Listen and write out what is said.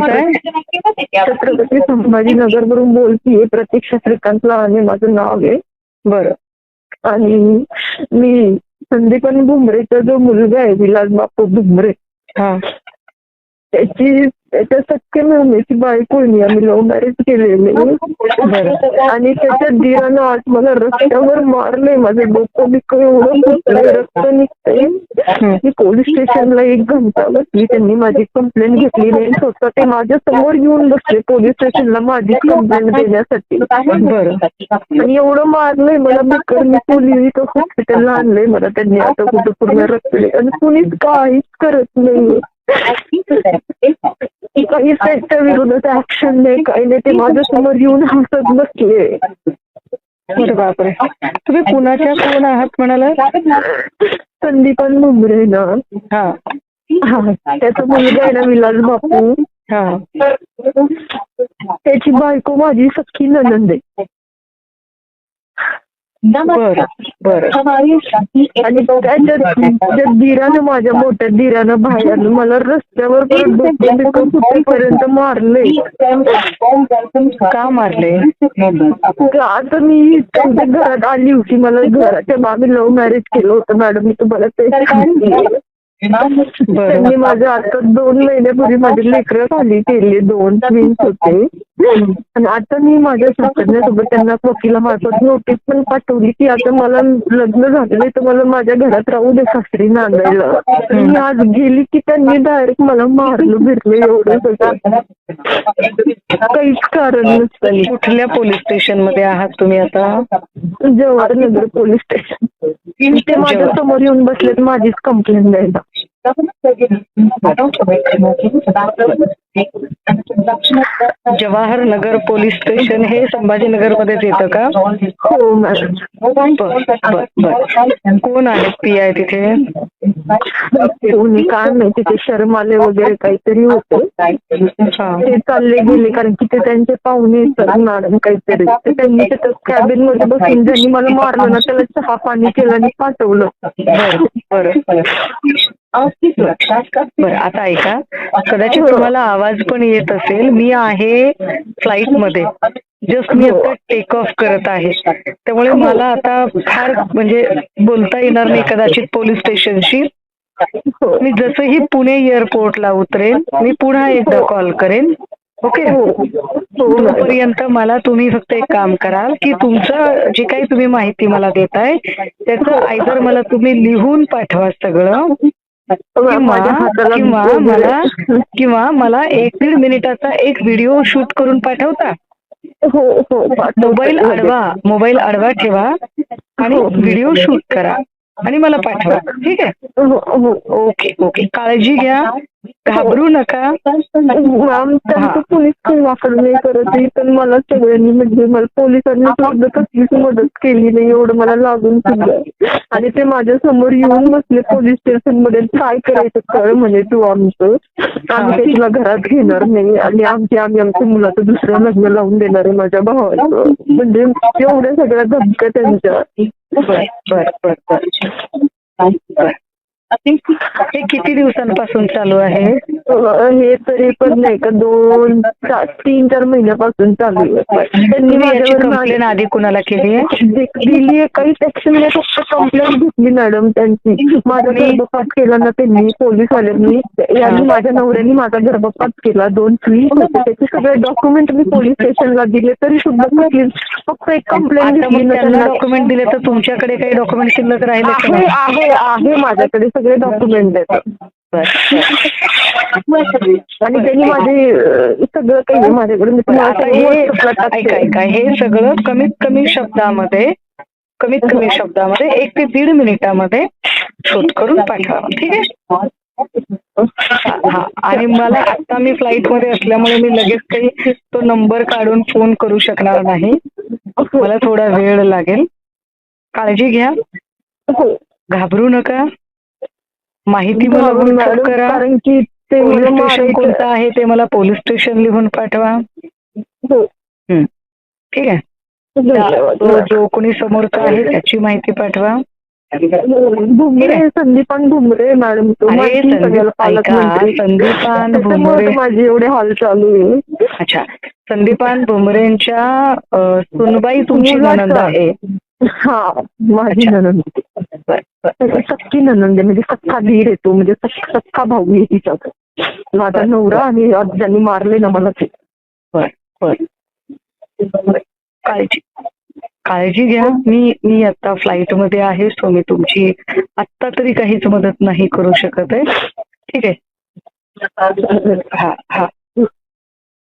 बोलताय छत्रपती संभाजीनगर वरून बोलतीये प्रतीक्षा श्रीकांत लहाने माझं नाव आहे. बरं. आणि मी संदीपन भुमरेचा जो मुलगा आहे विलास बापू भुमरे त्याची त्याच्या सख्य मेहनीची बायको आहे मी. आम्ही लव्ह मॅरेज केलेले. आणि त्याच्या धीरानं आज मला रस्त्यावर मारले माझं डोकं बिकं एवढं फुटलंय, रक्त निघतंय. मी पोलीस स्टेशनला एक घंटा बसली त्यांनी माझी कंप्लेंट घेतली नाही स्वतः ते माझ्यासमोर येऊन बसले पोलीस स्टेशनला माझी कंप्लेंट देण्यासाठी. आणि एवढं मारलंय मला बिकर मी पोलीस इथं हॉस्पिटलला आणलंय मला त्यांनी. आता कुठं पूर्ण रक्तले. आणि कुणीच काहीच करत नाही काहीच त्यांच्या विरोधात ऍक्शन नाही काही नाही ते माझ्यासमोर येऊन हसत बसले अरे बापरे तुम्ही कुणाच्या कोण आहात म्हणाला संदीपन मुंबरे ना हा. हा त्याचा मुलगा आहे ना विलास बापू हा. त्याची बायको माझी सख्खी ननंद आहे. बरं बरं. आणि त्याच्या त्या धीरानं माझ्या मोठ्या धीरानं बाहेर मला रस्त्यावर फुटेपर्यंत मारले का मारले आता मी त्यांच्या घरात आली होती मला घराच्या आम्ही लव्ह मॅरेज केलं होतं मॅडम. मी तुम्हाला ते. त्यांनी माझ्या आता दोन महिन्यापूर्वी माझे लेकरं खाली केली दोन ट्विन्स होते. आणि आता मी माझ्या शास्त्रज्ञासोबत त्यांना वकिलामार्फत नोटीस पण पाठवली की आता मला लग्न झालेलं तर मला माझ्या घरात राहू दे सासरी नांदायला. मी आज गेली की त्यांनी डायरेक्ट मला मारलं बिरलं एवढं सगळं. काहीच कारण नसतं. कुठल्या पोलीस स्टेशनमध्ये आहात तुम्ही आता? जवाहरनगर पोलीस स्टेशन माझ्यासमोर येऊन बसलेत माझीच कंप्लेंट द्यायला. जवाहर नगर पोलीस स्टेशन हे संभाजीनगर मध्येच येतं का? हो मॅडम कोण आहे पी आय तिथे? कोणी काय माहिती ते शर्माले वगैरे काहीतरी होते. ते चालले गेले कारण की ते त्यांचे पाहुणे येतात मॅडम काहीतरी. तर त्यांनी तिथं कॅबिनमध्ये बसून ज्यांनी मला मारलं ना त्याला चहा पाणी केलं आणि पाठवलं. बरं बरं. बरं आता ऐका. कदाचित तुम्हाला आवाज पण येत असेल. मी आहे फ्लाईटमध्ये जस्ट मी आता टेक ऑफ करत आहे. त्यामुळे मला आता फार म्हणजे बोलता येणार नाही कदाचित पोलीस स्टेशनशी. हो. मी जसंही पुणे एअरपोर्टला उतरेन मी पुन्हा एकदा कॉल करेन. ओके? हो. हो. तोपर्यंत मला तुम्ही फक्त एक काम कराल की तुमचं जे काही तुम्ही माहिती मला देताय त्याचं आयदर मला तुम्ही लिहून पाठवा सगळं किंवा मला किंवा मला एक दीड मिनिटाचा एक व्हिडिओ शूट करून पाठवता. हो हो. मोबाईल अडवा मोबाईल अडवा ठेवा आणि व्हिडिओ शूट करा. आणि मला पाठवा. ठीक आहे? हो हो ओके ओके. काळजी घ्या. घाबरू नका. पोलीस नाही करत पण मला सगळ्यांनी म्हणजे मला पोलिसांनी सुद्धा कसलीच मदत केली नाही एवढं मला लागून सुद्धा. आणि ते माझ्यासमोर येऊन बसले पोलीस स्टेशनमध्ये काय करायचं कळ म्हणे तू आमचं. आम्ही तुला घरात घेणार नाही. आणि आमचे आम्ही आमच्या मुलाचं दुसरं लग्न लावून देणार आहे माझ्या भावाचं. म्हणजे एवढ्या सगळ्या धमक्या त्यांच्या. बर बर बर बर. हे किती दिवसांपासून चालू आहे? हे तरी पण नाही का दोन चा- तीन चार महिन्यापासून चालू आहे. त्यांनी आधी कुणाला केली आहे? दिली आहे. काहीच ऍक्शन नाही फक्त कंप्लेंट घेतली मॅडम त्यांची. माझा गर्भपात केला ना त्यांनी पोलीसवाल्यांनी. यांनी माझ्या नवऱ्याने माझा गर्भपात केला. दोन फी त्याचे सगळे डॉक्युमेंट मी पोलीस स्टेशनला दिले. तरी सुद्धा कुठली फक्त एक कंप्लेंट घेतली डॉक्युमेंट दिले तर तुमच्याकडे काही डॉक्युमेंट शिल्लक राहिले आहे? आहे माझ्याकडे सगळे डॉक्युमेंट आहेत. आणि त्यांनी माझे सगळं काही आहे माझ्याकडे मी तुम्हाला आता सगळं हे. ऐका हे सगळं कमीत कमी शब्दामध्ये कमीत कमी शब्दामध्ये एक ते दीड मिनिटामध्ये शूट करून पाठवा. ठीक आहे? हा आणि मला आता मी फ्लाईटमध्ये असल्यामुळे मी लगेच काही तो नंबर काढून फोन करू शकणार नाही. मला थोडा वेळ लागेल. काळजी घ्या. हो. घाबरू नका. माहिती मला करा. कारण की ते पोलीस स्टेशन कोणतं आहे ते मला पोलीस स्टेशन लिहून पाठवा. हो. ठीक आहे? धन्यवाद. जो कोणी समोरचा आहे त्याची माहिती पाठवा. भुमरे संदीपान भुमरे मॅडम तो अरे माहिती आहे सगळ्याला ऐका संदीपान त्याच्यामुळे भुमरे तर माझे एवढे हाल चालू आहे. अच्छा. संदीपान भुमरेंच्या अं, सुनबाई तुमची मुलाचा. ननंद आहे. हा माझी अच्छा. बर, सक्की ननंद आहे. म्हणजे सख्खा धीर येतो म्हणजे सख्खा भाऊ मी तिचा. माझा नवरा आणि ज्यांनी मारले ना मला ते. बर बर. काळजी. काळजी घ्या. मी मी आता फ्लाईटमध्ये आहे सो मी तुमची आत्ता तरी काहीच मदत नाही करू शकत आहे. ठीक आहे? हा हा.